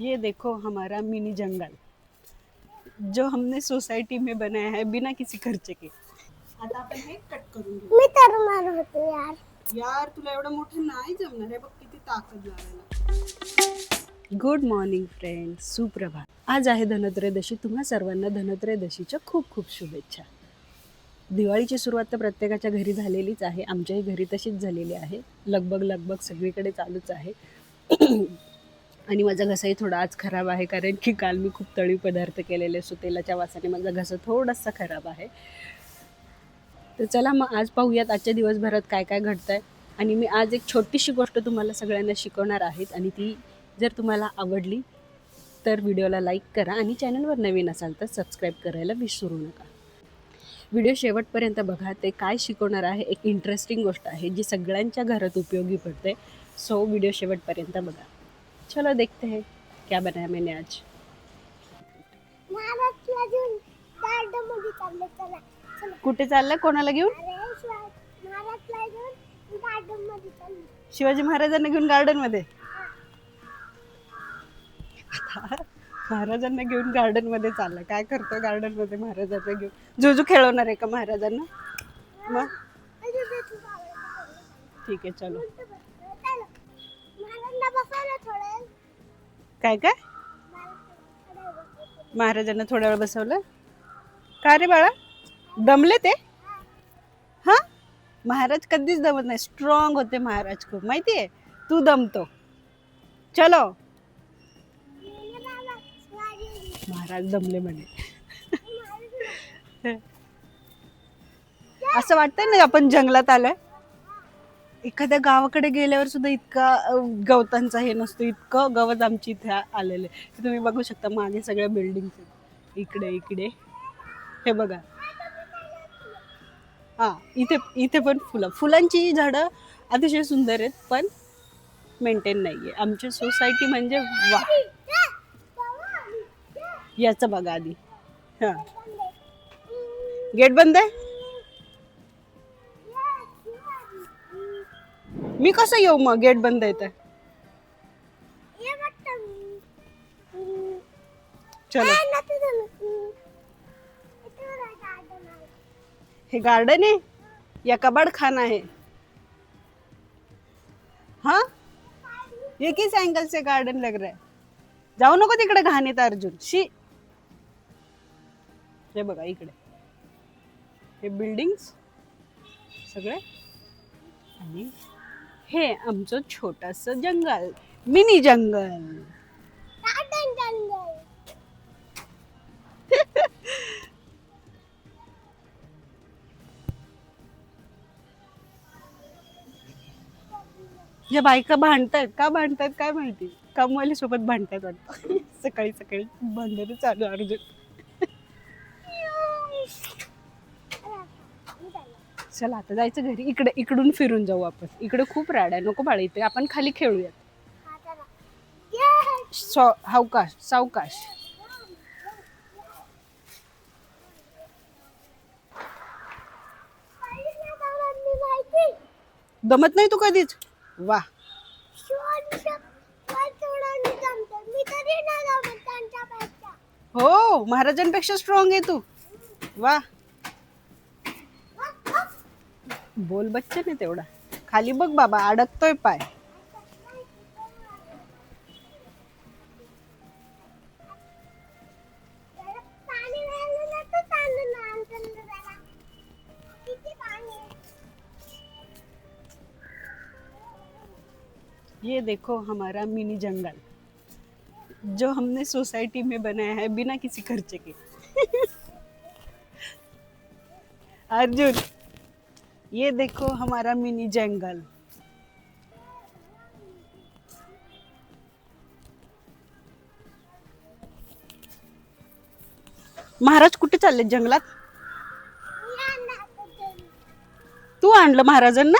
ये देखो हमारा मिनी जंगल जो हमने सोसाइटी में बनाया है बिना किसी खर्चे के। आता आपण हे कट करून घेऊ। मी तर मार होतो यार। यार तुला एवढं मोठं नाही जमणार हे बघ किती ताकद लावायला. गुड मॉर्निंग फ्रेंड सुप्रभात. आज आहे धनत्रयोदशी. तुम्हा सर्वांना धनत्रयोदशीच्या खूप खूप शुभेच्छा. दिवाळीची सुरुवात तर प्रत्येकाच्या घरी झालेलीच आहे. आमच्याही घरी तशीच झालेली आहे. लगबग लगबग सगळीकडे चालूच आहे. आणि माझा घसाही थोडा आज खराब आहे कारण की काल मी खूप तळी पदार्थ केलेले सो तेलाच्या वासाने माझा घसा थोडासा खराब आहे. तर चला मग आज पाहूयात आजच्या दिवसभरात काय काय घडतंय. आणि मी आज एक छोटीशी गोष्ट तुम्हाला सगळ्यांना शिकवणार आहेत आणि ती जर तुम्हाला आवडली तर व्हिडिओला लाईक करा आणि चॅनलवर नवीन असाल तर सबस्क्राईब करायला विसरू नका. व्हिडिओ शेवटपर्यंत बघा ते काय शिकवणार आहे एक इंटरेस्टिंग गोष्ट आहे जी सगळ्यांच्या घरात उपयोगी पडते. सो व्हिडिओ शेवटपर्यंत बघा. चलो देखते हैं। क्या बनाया मैंने आज? गार्डनमध्ये कुठे चाललं? कोणाला घेऊन? अरे शिवाय महाराजला घेऊन गार्डनमध्ये शिवाजी महाराजांना घेऊन महाराजांना घेऊन गार्डनमध्ये चाललं. काय करतो गार्डनमध्ये महाराजांना घेऊन? जुजू खेळवणार आहे का महाराजांना? मग? ठीक आहे चला. काय काय? महाराजांना थोड्या वेळ बसवलं. का रे बाळा? दमले ते? हा? महाराज कधीच दमत नाही. स्ट्रॉंग होते महाराज खूप. माहिती आहे? तू दमतो. चलो. महाराज दमले म्हणे. असं वाटतंय ना आपण जंगलात आलोय? एखाद्या गावाकडे गेल्यावर सुद्धा इतका गवतांचा हे नसतो इतकं गवत आमची इथे आलेलं आहे. तुम्ही बघू शकता मागे सगळ्या बिल्डिंग इकडे इकडे. हे बघा. हा इथे इथे पण फुलं. फुलांची झाडं अतिशय सुंदर आहेत पण मेंटेन नाही आहे आमची सोसायटी म्हणजे वा. याचं बघा आधी. हां. गेट बंद आहे? मी कसं येऊ मग? गेट बंद आहे तर. चलो. हे गार्डन है या कबाड़ खाना है? हाँ ये किस एंगल से गार्डन लग रहा है? जाऊ नको तिकडे घाणीत अर्जुन. शी. हे बघा इकडे. हे बिल्डिंग्स सगळे. आणि हे आमचं छोटस जंगल मिनी जंगल. या बायका भांडतायत. का भांडतायत? काय माहिती? कामवाली सोबत भांडतायत वाटतं. सकाळी सकाळी भांडणं चालू अर्जुन. चला आता जायचं घरी. इकडे इकडून फिरून जाऊ आपण. इकडे खूप राड आहे. नको बाळा इथे. आपण खाली खेळूयात. सौ- सावकाश सावकाश. दमत नाही तू कधीच? वा. हो महाराजांपेक्षा स्ट्रॉंग आहे तू. वा. बोल बच्चे आहे तेवढा. खाली बघ बाबा, अडकतोय पाय. ये देखो हमारा मिनी जंगल, जो हमने सोसाइटी में बनाया है बिना किसी खर्चे के. अर्जुन ये देखो हमारा मिनी जंगल। महाराज कुठे चालले जंगलात? तू आणलं महाराजांना?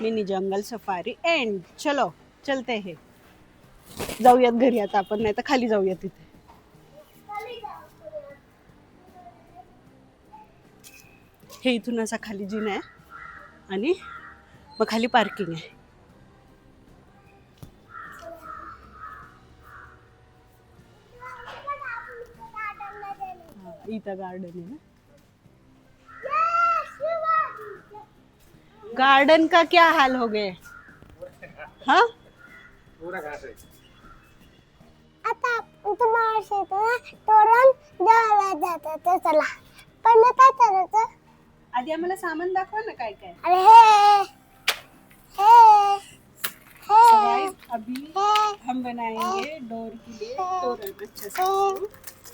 मिनी जंगल सफारी एंड चलो चलते हे. जाऊयात घरी आता आपण नाही तर खाली जाऊयात तिथे हे इथून असा खाली जिन आहे. आणि मग खाली पार्किंग आहे. इथं गार्डन आहे गार्डन का क्या हाल हो गए? हा? तोरण द्यायला जातात चला. पण काय करायचं आधी आम्हाला सामान दाखवा ना काय काय. अरे हे हे हे. guys, अभी हम बनाएंगे डोर के लिए तोरण अच्छा से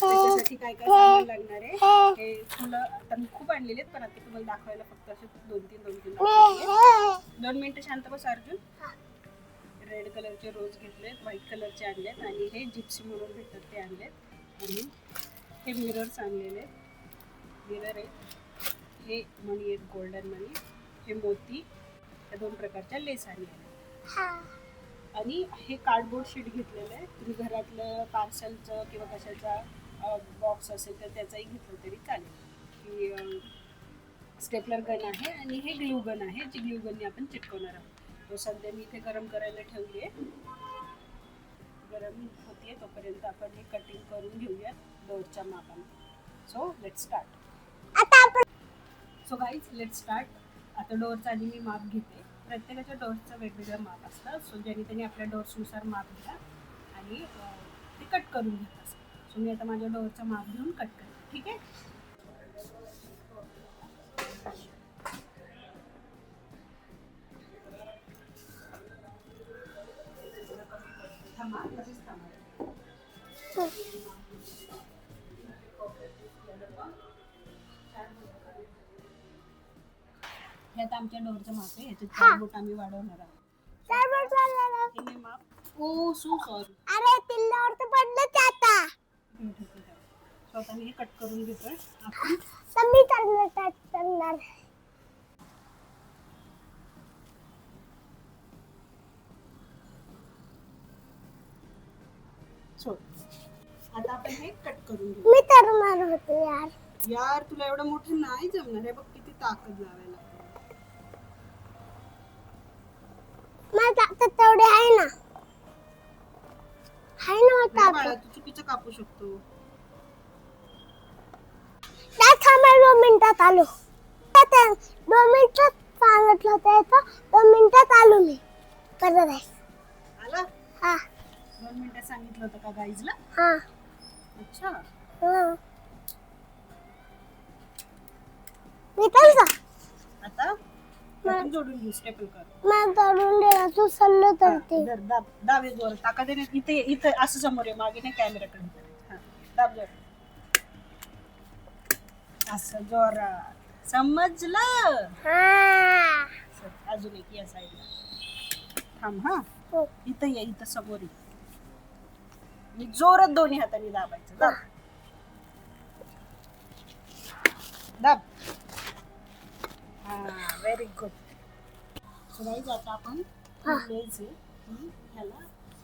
त्याच्यासाठी काय काय सामान लागणार आहे? हे. फुलं आता मी खूप आणलेले आहेत पण आता तुम्हाला दाखवायला फक्त असे दोन तीन दोन तीन दाखवते. दोन मिनिटं शांत बस अर्जुन. रेड कलरचे रोज घेतलेत व्हाईट कलरचे आणलेत आणि हे जिप्सी म्हणून भेटतात ते आणलेत. आणि हे मिरर्स आणलेले मिरर आहेत हे मणी आहेत गोल्डन मणी. हे मोती या दोन प्रकारच्या लेस आणलेल्या आणि हे कार्डबोर्ड शीट घेतलेलं आहे. तुम्ही घरातलं पार्सलचं किंवा कशाचा बॉक्स असेल तर त्याचाही घेतलं तरी चालेल. की स्टेपलर गन आहे आणि हे ग्लू गन आहे जी ग्लू गनने आपण चिटकवणार आहोत. तो सध्या मी इथे गरम करायला ठेवली आहे. गरम होतीये तोपर्यंत आपण हे कटिंग करून घेऊयात डोरच्या मापाने. So let start so guys let start आता डोअरचा आधी मी माप घेते. प्रत्येकाच्या डोअरचं वेगवेगळं माप असतं. सो ज्यांनी त्यांनी आपल्या डोअर्सनुसार माप घ्या आणि ते कट करून घेत असतं सो मी आता माझ्या डोअरचं माप घेऊन कट करते. ठीक आहे? हे आता आमच्या डोअरचं माप आहे याच्यात चार बोट आम्ही वाढवणार आहोत. सर्व चाललेलं. हे मी माप. ओ सो सॉरी अरे पिल्लावर तर पडलं आता. स्वतः मी हे कट करून घेतोय. आपण तर मी start करणार. सोड आता आपण हे कट करून घेऊ. मी करणार होते यार. यार तुला एवढं मोठं नाही जमणार. हे बघ किती ताकद लावायला. माझ्या तेवढे आहे ना. आहे ना नाही तू चुकीचं कापू शकतो. थांबा दोन मिनिटात आलो. दोन मिनिटात सांगितलं होतं याचं दोन मिनिटात आलो मी. परत आहे. आला? हा. दोन मिनिटं सांगितलं होतं का गाईजला? हा. अच्छा. हा. मी तसा आता? आपण जोडून घेऊ स्टेपल कर. दिला तू सल्लो तर ते धर, दाब दाब हे जोर ताकदीने इथे इथे असं समोर आहे मागे नाही कॅमेराकडे. हा, दाब जोर असं जोरात. समजलं? हा. अजून एक या साईडला थांब हा. हो. इथं ये इथं समोर ये. आणि जोरात दोन्ही हाताने दाबायचं. दाब. दाब. व्हेरी गुड सो गाईज आता आपण आहे ती ह्याला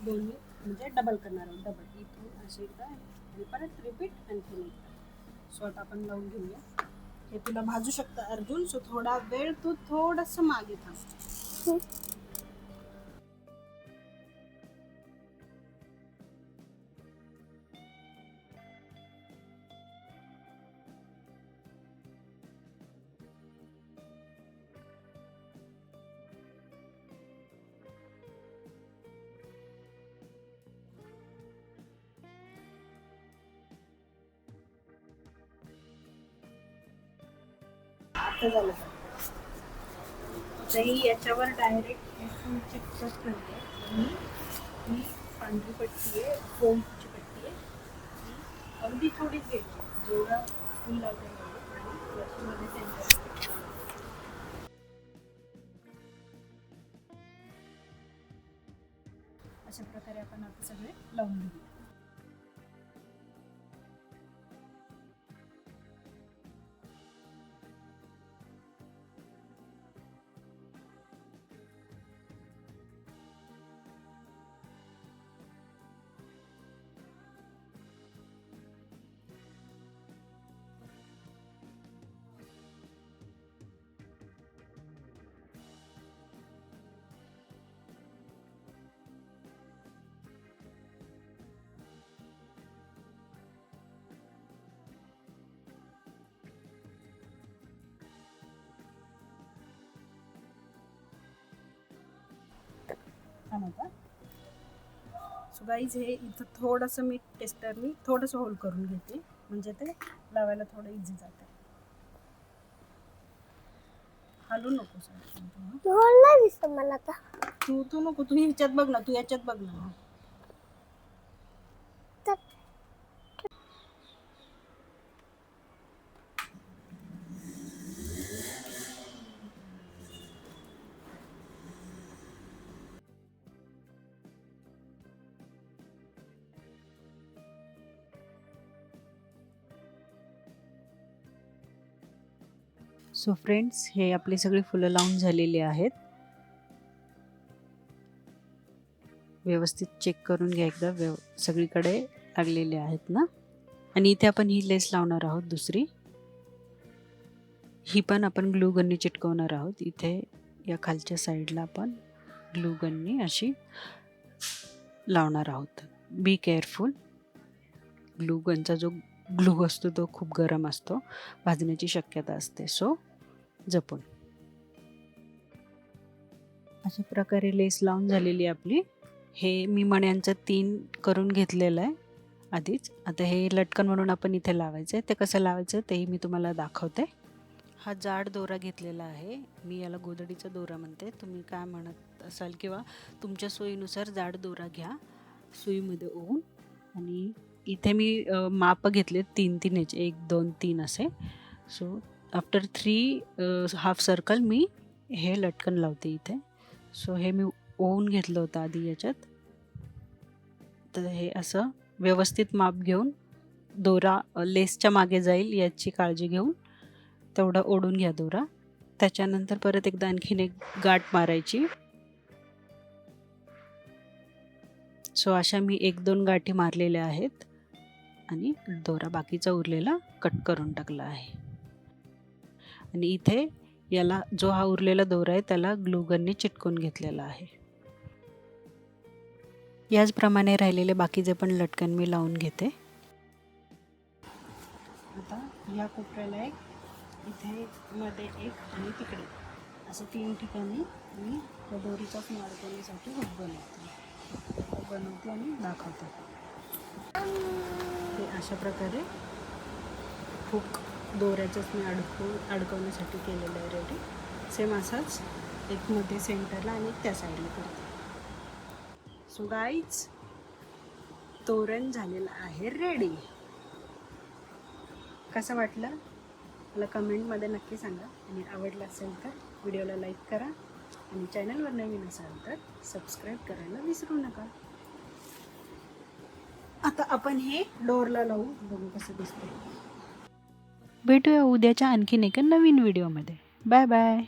दोन्ही म्हणजे डबल करणार आहोत. डबल इथून असे एकदा आणि परत रिपीट आणखीन एकदा सो आता आपण लावून घेऊया. हे तुला भाजू शकतं अर्जुन. सो थोडा वेळ तू थोडस मागे थांब. आता झालं. नाही याच्यावर डायरेक्ट फुल करते आणि ही पांढरी पट्टी आहे फोमची पट्टी आहे. अगदी थोडीच घ्यायची जेवढा फुल लावता आहे आणि सेंटर अशा प्रकारे आपण आता सगळे लावून घेऊ. छान होता. सो गाईज हे इथं थोडंसं मी टेस्टरनी थोडंसं होल्ड करून घेते. म्हणजे ते लावायला थोडं इझी जातं. हलू नको सर होल नाही दिसत मला आता? तू तू नको तू ह्याच्यात बघ ना तू याच्यात बघ ना. सो फ्रेंड्स हे आपली सगळी फुलं लावून झालेली आहेत. व्यवस्थित चेक करून घ्या एकदा व्यव सगळीकडे लागलेले आहेत ना? आणि इथे आपण ही लेस लावणार आहोत दुसरी. ही पण आपण ग्लू गन्नी चिटकवणार आहोत. इथे या खालच्या साईडला आपण ग्लू गन्नी अशी लावणार आहोत. बी केअरफुल ग्लू गनचा जो ग्लू असतो तो खूप गरम असतो. भाजण्याची शक्यता असते. सो जपून. अशा प्रकारे लेस लावून झालेली आपली. हे मी मण्यांचं तीन करून घेतलेलं आहे आधीच. आता हे लटकन म्हणून आपण इथे लावायचं आहे ते कसं लावायचं तेही मी तुम्हाला दाखवते. हा जाड दोरा घेतलेला आहे. मी याला गोदडीचा दोरा म्हणते. तुम्ही काय म्हणत असाल किंवा तुमच्या सोयीनुसार जाड दोरा घ्या सुईमध्ये ओवून आणि इथे मी मापं माप घेतले तीन तीन याचे. एक दोन तीन असे. So after three half circle मी हे लटकन लावते इथे. सो हे मी ओवून घेतलं होतं आधी याच्यात. तर हे असं व्यवस्थित माप घेऊन दोरा लेसच्या मागे जाईल याची काळजी घेऊन. तेवढं ओढून घ्या दोरा. त्याच्यानंतर परत एकदा आणखीन एक गाठ मारायची. सो अशा मी एक दोन गाठी मारलेल्या आहेत. आणि दोरा बाकीचा उरलेला कट करून टाकला आहे. आणि इथे याला जो हा उरलेला दोरा आहे त्याला ग्लूगनने चिटकून घेतलेला आहे. याचप्रमाणे राहिलेले बाकीचे पण लटकन मी लावून घेते. आता या कोपऱ्याला एक इथे मध्ये एक आणि तिकडे. असं तीन ठिकाणी मी त्या दोरीचाच करण्यासाठी हुक बनवते. बनवते आणि दाखवते. अशा प्रकारे हुक दोऱ्याचंच मी अडकवून अडकवण्यासाठी केलेलं आहे रेडी सेम असाच एक मध्ये सेंटरला आणि एक त्या साईडला करते. सो गाईच तोरण झालेलं आहे रेडी कसं वाटलं? मला कमेंटमध्ये नक्की सांगा. आणि आवडलं असेल तर व्हिडिओला लाईक करा. आणि चॅनलवर नवीन असाल तर सबस्क्राईब करायला विसरू नका. आता आपण हे डोरला लावू. बघू कसं दिसतं भेटूया उद्याच्या आणखीन एका नवीन व्हिडिओमध्ये. Bye bye.